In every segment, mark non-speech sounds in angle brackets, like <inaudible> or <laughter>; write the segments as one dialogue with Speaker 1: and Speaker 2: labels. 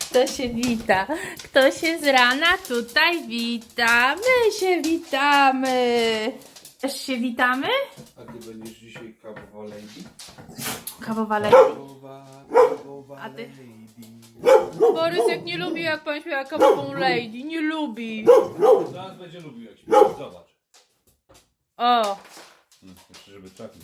Speaker 1: Kto się wita? Kto się z rana tutaj wita? My się witamy. Też się witamy?
Speaker 2: A ty będziesz dzisiaj kawowa lady?
Speaker 1: Kawowa lady.
Speaker 2: Kawowa, kawowa
Speaker 1: A ty? Borys jak nie lubi, jak pan śpiewa kawową lady. Nie lubi.
Speaker 2: Zaraz będzie lubił jak się Zobacz.
Speaker 1: O.
Speaker 2: Hmm, Jeszcze żeby trafił.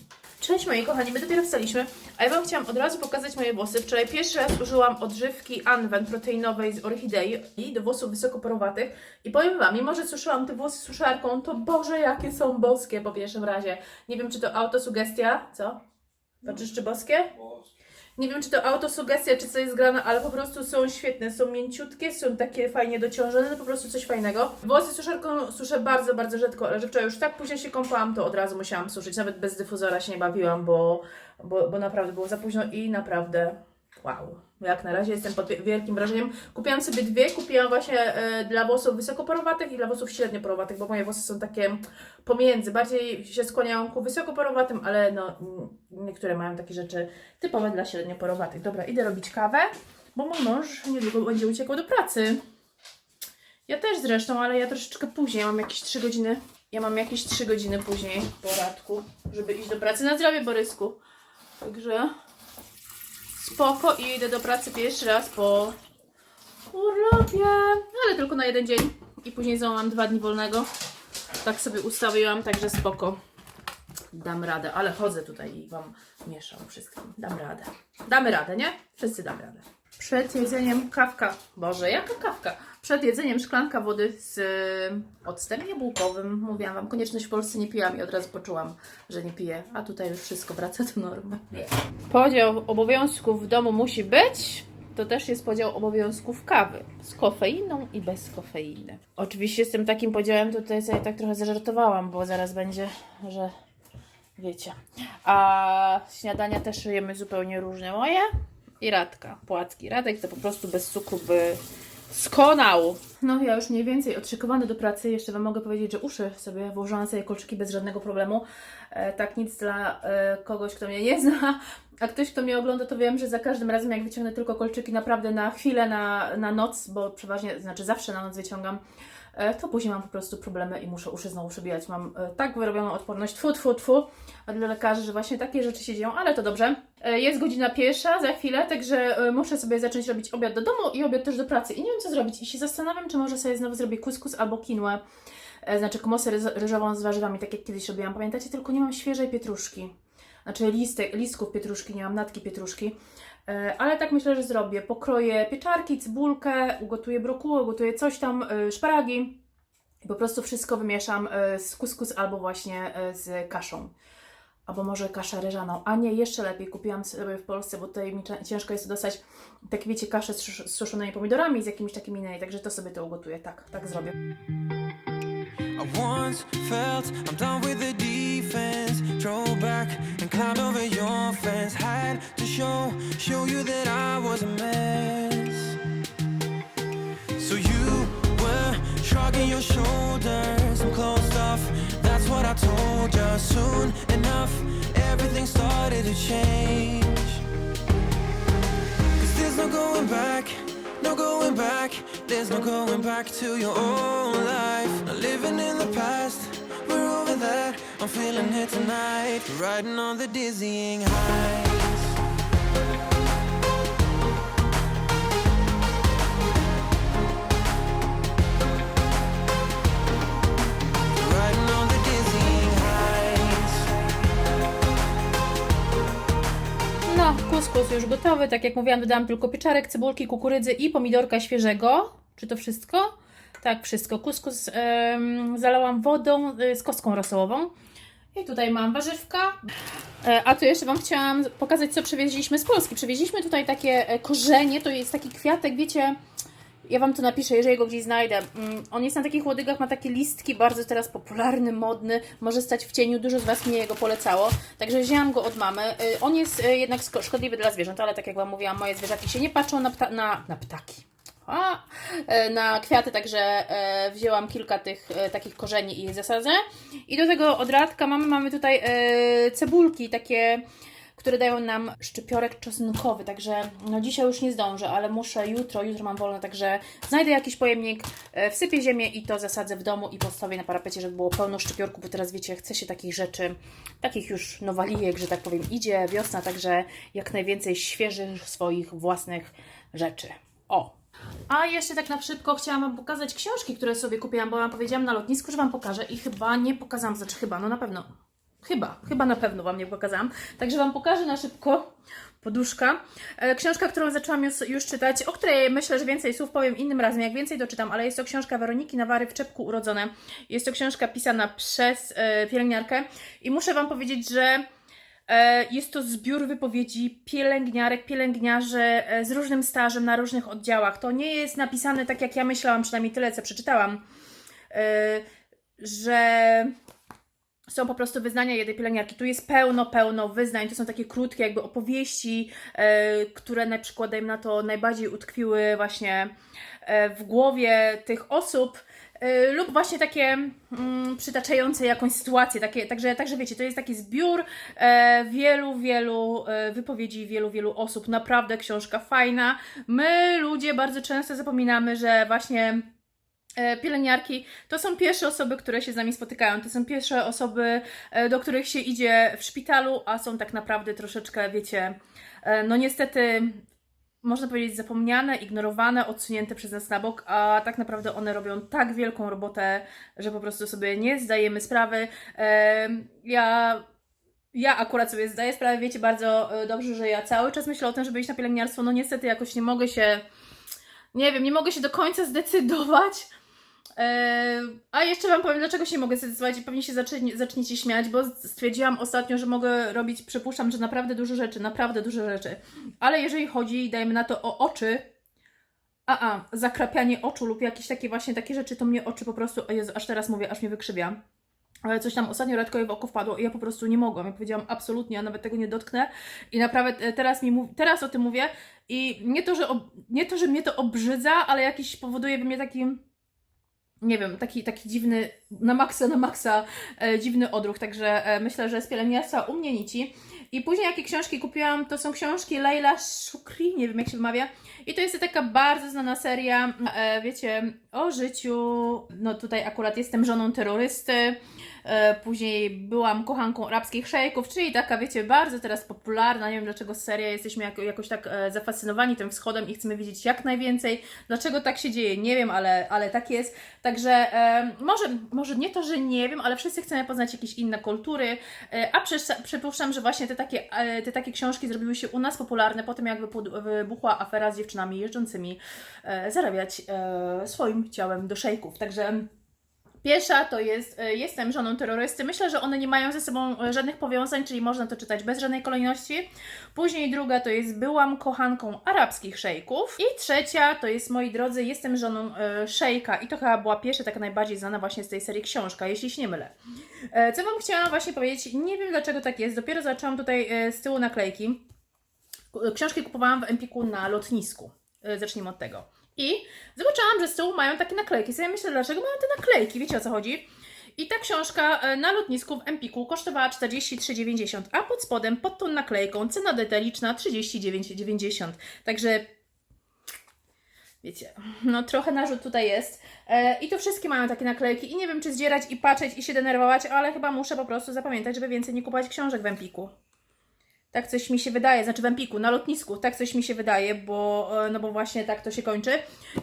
Speaker 1: Cześć moi kochani, my dopiero wstaliśmy, a ja Wam chciałam od razu pokazać moje włosy. Wczoraj pierwszy raz użyłam odżywki Anwen proteinowej z orchidei do włosów wysokoporowatych i powiem Wam, mimo że suszyłam te włosy suszarką, to Boże jakie są boskie po pierwszym razie. Nie wiem czy to autosugestia, co? Patrzysz czy boskie? Nie wiem, czy to autosugestia, czy coś jest grane, ale po prostu są świetne. Są mięciutkie, są takie fajnie dociążone, po prostu coś fajnego. Włosy suszarką suszę bardzo, bardzo rzadko, ale że wczoraj już tak późno się kąpałam, to od razu musiałam suszyć. Nawet bez dyfuzora się nie bawiłam, bo, bo, bo naprawdę było za późno i naprawdę wow. Jak na razie jestem pod wi- wielkim wrażeniem. Kupiłam sobie dwie, kupiłam właśnie e, dla włosów wysokoporowatych i dla włosów średnioporowatych, bo moje włosy są takie pomiędzy. Bardziej się skłaniają ku wysokoporowatym, ale no niektóre mają takie rzeczy typowe dla średnioporowatych. Dobra, idę robić kawę, bo mój mąż niedługo będzie uciekał do pracy. Ja też zresztą, ale ja troszeczkę później, mam jakieś 3 godziny. Ja mam jakieś 3 godziny później po radku, żeby iść do pracy. Na zdrowie, Borysku. Także spoko i idę do pracy pierwszy raz po urlopie. Ale tylko na jeden dzień. I później znowu mam dwa dni wolnego. Tak sobie ustawiłam, także spoko. Dam radę, ale chodzę tutaj i Wam mieszam wszystkim. Dam radę. Damy radę, nie? Wszyscy damy radę. Przed jedzeniem kawka. Boże, jaka kawka? Przed jedzeniem szklanka wody z y, octem jabłkowym. Mówiłam Wam, konieczność w Polsce nie piłam i od razu poczułam, że nie piję. A tutaj już wszystko wraca do normy. Podział obowiązków w domu musi być. To też jest podział obowiązków kawy. Z kofeiną i bez kofeiny. Oczywiście z tym takim podziałem tutaj sobie tak trochę zażartowałam, bo zaraz będzie, że wiecie. A śniadania też jemy zupełnie różne moje i Radka, płatki. Radek to po prostu bez cukru by skonał. No ja już mniej więcej odszykowana do pracy. Jeszcze Wam mogę powiedzieć, że uszy sobie włożyłam sobie kolczyki bez żadnego problemu. E, tak nic dla e, kogoś, kto mnie nie zna. A ktoś, kto mnie ogląda, to wiem, że za każdym razem jak wyciągnę tylko kolczyki naprawdę na chwilę, na, na noc, bo przeważnie, znaczy zawsze na noc wyciągam, e, to później mam po prostu problemy i muszę uszy znowu przebijać. Mam e, tak wyrobioną odporność, tfu, tfu, tfu, a dla lekarzy, że właśnie takie rzeczy się dzieją, ale to dobrze. E, Jest godzina pierwsza za chwilę, także muszę sobie zacząć robić obiad do domu i obiad też do pracy. I nie wiem co zrobić. I się zastanawiam, czy może sobie znowu zrobię kuskus albo e, znaczy komosę ryżową z warzywami, tak jak kiedyś robiłam. Pamiętacie, tylko nie mam świeżej pietruszki. Znaczy listek, listków pietruszki, nie mam natki pietruszki. E, Ale tak myślę, że zrobię. Pokroję pieczarki, cebulkę, ugotuję brokuły, ugotuję coś tam, e, szparagi. Po prostu wszystko wymieszam e, z kuskus albo właśnie z kaszą. Albo może kasza ryżaną. A nie, jeszcze lepiej. Kupiłam sobie w Polsce, bo tutaj mi ciężko jest dostać, tak wiecie, kaszę z sus- z suszonymi pomidorami z jakimiś takimi innymi. Także to sobie to ugotuję. Tak, tak zrobię.
Speaker 3: I once felt I'm done with the defense. Drove back and climbed over your fence. Had to show show you that I was a mess. So you were shrugging your shoulders. I'm closed off. That's what I told you. Soon enough, everything started to change. Cause there's no going back, no going back. There's no going back to your old life. Not living in the past, we're over that. I'm feeling it tonight, riding on the dizzying heights.
Speaker 1: Już gotowy. Tak jak mówiłam, dodałam tylko pieczarek, cebulki, kukurydzy i pomidorka świeżego. Czy to wszystko? Tak, wszystko. Kuskus em, zalałam wodą y, z kostką rosołową. I tutaj mam warzywka. E, A tu jeszcze Wam chciałam pokazać, co przywieźliśmy z Polski. Przywieźliśmy tutaj takie e, korzenie. To jest taki kwiatek, wiecie... Ja Wam to napiszę, jeżeli go gdzieś znajdę. Mm, On jest na takich łodygach, ma takie listki, bardzo teraz popularny, modny, może stać w cieniu, dużo z Was mnie jego polecało. Także wzięłam go od mamy. Y, On jest y, jednak szkodliwy dla zwierząt, ale tak jak Wam mówiłam, moje zwierzaki się nie patrzą na, pta- na, na ptaki. A, e, na kwiaty, także wzięłam kilka tych takich korzeni i je zasadzę. I do tego od radka mamy, mamy tutaj cebulki, takie które dają nam szczypiorek czosnkowy, także no dzisiaj już nie zdążę, ale muszę jutro, jutro mam wolne, także znajdę jakiś pojemnik, e, wsypię ziemię i to zasadzę w domu i postawię na parapecie, żeby było pełno szczypiorku, bo teraz wiecie, chce się takich rzeczy, takich już nowalijek, że tak powiem, idzie wiosna, także jak najwięcej świeżych swoich własnych rzeczy. O! A jeszcze tak na szybko chciałam Wam pokazać książki, które sobie kupiłam, bo Wam powiedziałam na lotnisku, że Wam pokażę i chyba nie pokazałam, znaczy chyba, no na pewno, chyba, chyba na pewno Wam nie pokazałam. Także Wam pokażę na szybko poduszka. E, Książka, którą zaczęłam już, już czytać, o której myślę, że więcej słów powiem innym razem, jak więcej doczytam, ale jest to książka Weroniki Nawary w czepku urodzone. Jest to książka pisana przez e, pielęgniarkę i muszę Wam powiedzieć, że E, Jest to zbiór wypowiedzi pielęgniarek, pielęgniarzy z różnym stażem na różnych oddziałach. To nie jest napisane tak, jak ja myślałam, przynajmniej tyle, co przeczytałam, że są po prostu wyznania jednej pielęgniarki. Tu jest pełno, pełno wyznań. To są takie krótkie jakby opowieści, e, które na przykład, dajmy na to, najbardziej utkwiły właśnie e, w głowie tych osób. e, Lub właśnie takie mm, przytaczające jakąś sytuację, takie, także, także wiecie, to jest taki zbiór e, wielu, wielu e, wypowiedzi wielu, wielu osób. Naprawdę książka fajna. My, ludzie, bardzo często zapominamy, że właśnie pielęgniarki to są pierwsze osoby, które się z nami spotykają. To są pierwsze osoby, e, do których się idzie w szpitalu, a są tak naprawdę troszeczkę, wiecie, e, no niestety. Można powiedzieć zapomniane, ignorowane, odsunięte przez nas na bok, a tak naprawdę one robią tak wielką robotę, że po prostu sobie nie zdajemy sprawy. Ja ja akurat sobie zdaję sprawę, wiecie bardzo e, dobrze, że ja cały czas myślę o tym, żeby iść na pielęgniarstwo. No niestety jakoś nie mogę się, nie wiem, nie mogę się do końca zdecydować. E, A jeszcze Wam powiem, dlaczego się mogę zdecydować i pewnie się zacznie, zaczniecie śmiać, bo stwierdziłam ostatnio, że mogę robić, przypuszczam, że naprawdę dużo rzeczy, naprawdę dużo rzeczy. Ale jeżeli chodzi, dajmy na to, o oczy, a, a, zakrapianie oczu lub jakieś takie właśnie takie rzeczy, to mnie oczy po prostu, o Jezu, aż teraz mówię, aż mnie wykrzywia. Ale coś tam ostatnio Radkowi w oko wpadło i ja po prostu nie mogłam. Ja powiedziałam absolutnie, ja nawet tego nie dotknę. I naprawdę e, teraz, mi teraz o tym mówię i nie to, że, nie to, że mnie to obrzydza, ale jakiś powoduje we mnie taki, nie wiem, taki, taki dziwny, na maksa, na maksa e, dziwny odruch. Także e, myślę, że z pielęgniarstwa u mnie nici. I później jakie książki kupiłam, to są książki Leila Shukri, nie wiem jak się wymawia. I to jest taka bardzo znana seria, e, wiecie, o życiu. No tutaj akurat jestem żoną terrorysty. E, później byłam kochanką arabskich szejków, czyli taka, wiecie, bardzo teraz popularna. Nie wiem dlaczego seria, jesteśmy jako, jakoś tak e, zafascynowani tym wschodem i chcemy wiedzieć jak najwięcej. Dlaczego tak się dzieje, nie wiem, ale, ale tak jest. Także e, może, może nie to, że nie wiem, ale wszyscy chcemy poznać jakieś inne kultury. E, a przypuszczam, że właśnie te takie, e, te takie książki zrobiły się u nas popularne po tym, jak wybuchła afera z dziewczynami jeżdżącymi e, zarabiać e, swoim ciałem do szejków. Także. Pierwsza to jest e, Jestem żoną terrorysty. Myślę, że one nie mają ze sobą e, żadnych powiązań, czyli można to czytać bez żadnej kolejności. Później druga to jest Byłam kochanką arabskich szejków. I trzecia to jest Moi drodzy, Jestem żoną e, szejka. I to chyba była pierwsza, taka najbardziej znana właśnie z tej serii książka, jeśli się nie mylę. Co Wam chciałam właśnie powiedzieć? Nie wiem dlaczego tak jest. Dopiero zaczęłam tutaj z tyłu naklejki. Książki kupowałam w Empiku na lotnisku. Zacznijmy od tego. I zobaczyłam, że z tyłu mają takie naklejki. Sobie myślę, dlaczego mają te naklejki? Wiecie o co chodzi? I ta książka e, na lotnisku w Empiku kosztowała 43,90, a pod spodem, pod tą naklejką, cena detaliczna 39,90. Także wiecie, no trochę narzut tutaj jest. E, I to wszystkie mają takie naklejki i nie wiem, czy zdzierać i patrzeć i się denerwować, ale chyba muszę po prostu zapamiętać, żeby więcej nie kupować książek w Empiku. Tak coś mi się wydaje, znaczy w Empiku, na lotnisku, tak coś mi się wydaje, bo, e, no bo właśnie tak to się kończy.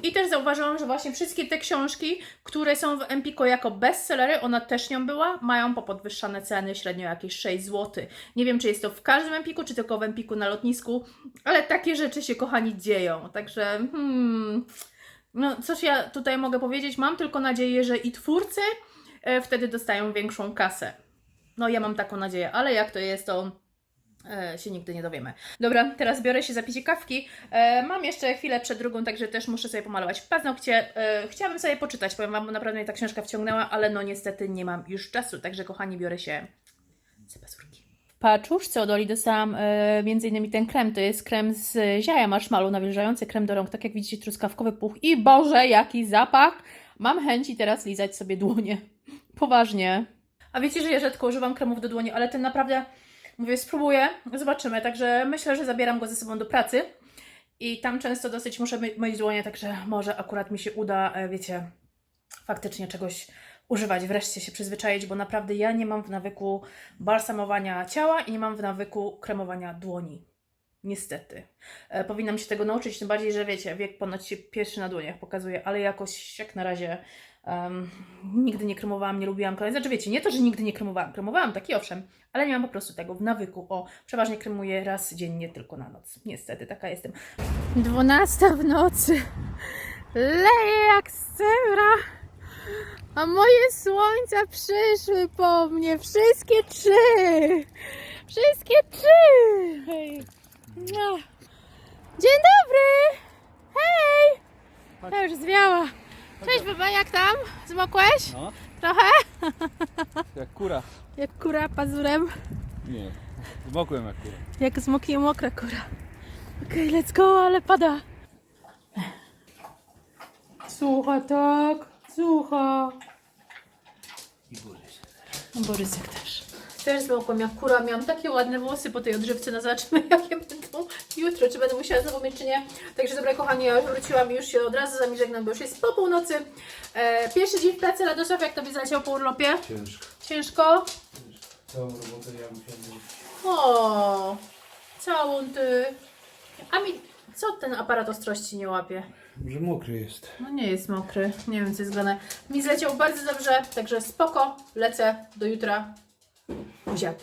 Speaker 1: I też zauważyłam, że właśnie wszystkie te książki, które są w Empiku jako bestsellery, ona też nią była, mają popodwyższane ceny, średnio jakieś 6 zł. Nie wiem, czy jest to w każdym Empiku, czy tylko w Empiku na lotnisku, ale takie rzeczy się, kochani, dzieją. Także, hmm, no cóż ja tutaj mogę powiedzieć, mam tylko nadzieję, że i twórcy e, wtedy dostają większą kasę. No ja mam taką nadzieję, ale jak to jest, to się nigdy nie dowiemy. Dobra, teraz biorę się za picie kawki. E, mam jeszcze chwilę przed drugą, także też muszę sobie pomalować paznokcie. E, chciałabym sobie poczytać, powiem Wam, bo naprawdę mnie ta książka wciągnęła, ale no niestety nie mam już czasu, także kochani, biorę się za pazurki. W paczuszce od Oli dostałam e, między innymi ten krem, to jest krem z ziaja marshmallow, nawilżający krem do rąk, tak jak widzicie, truskawkowy puch i Boże, jaki zapach! Mam chęci teraz lizać sobie dłonie. <laughs> Poważnie. A wiecie, że ja rzadko używam kremów do dłoni, ale ten naprawdę Mówię, spróbuję, zobaczymy. Także myślę, że zabieram go ze sobą do pracy. I tam często dosyć muszę my- myć dłonie, także może akurat mi się uda, e, wiecie, faktycznie czegoś używać, wreszcie się przyzwyczaić, bo naprawdę ja nie mam w nawyku balsamowania ciała i nie mam w nawyku kremowania dłoni. Niestety. E, powinnam się tego nauczyć, tym bardziej, że wiecie, wiek ponoć się pierwszy na dłoniach pokazuje, ale jakoś jak na razie em, nigdy nie kremowałam, nie lubiłam kremować. Znaczy wiecie, nie to, że nigdy nie kremowałam, kremowałam, tak i owszem, ale nie mam po prostu tego w nawyku. O, przeważnie kremuję raz dziennie, tylko na noc. Niestety, taka jestem. 12 w nocy. Leje jak scyra. A moje słońca przyszły po mnie. Wszystkie trzy. Wszystkie trzy. Hej. No. Dzień dobry. Hej. To już zwiała. Cześć baba, jak tam? Zmokłeś?
Speaker 2: No,
Speaker 1: Trochę? <laughs>
Speaker 2: jak kura.
Speaker 1: Jak kura pazurem.
Speaker 2: Nie, zmokłem jak kura.
Speaker 1: Jak zmoknie mokra kura. Okej, let's go, ale pada. Słucha, tak. Słucha.
Speaker 2: I Borys.
Speaker 1: Borysek też. Też zmokłam jak kura. Miałam takie ładne włosy po tej odżywce. No zobaczymy, <laughs> jakie będą jutro. Czy będę musiała znowu mieć, czy nie. Także dobra, kochani, ja już wróciłam i już się od razu z Wami żegnam, bo już jest po północy. E, pierwszy dzień w pracy. Radosław, jak Tobie zleciał po urlopie?
Speaker 2: Ciężko.
Speaker 1: Ciężko?
Speaker 2: Całą robotę ja musiałem zrobić.
Speaker 1: O, całą ty. A mi, co ten aparat ostrości nie łapie?
Speaker 2: Że mokry jest.
Speaker 1: No nie jest mokry, nie wiem co jest grane. Mi zleciał bardzo dobrze, także spoko, lecę do jutra. O
Speaker 2: Jack.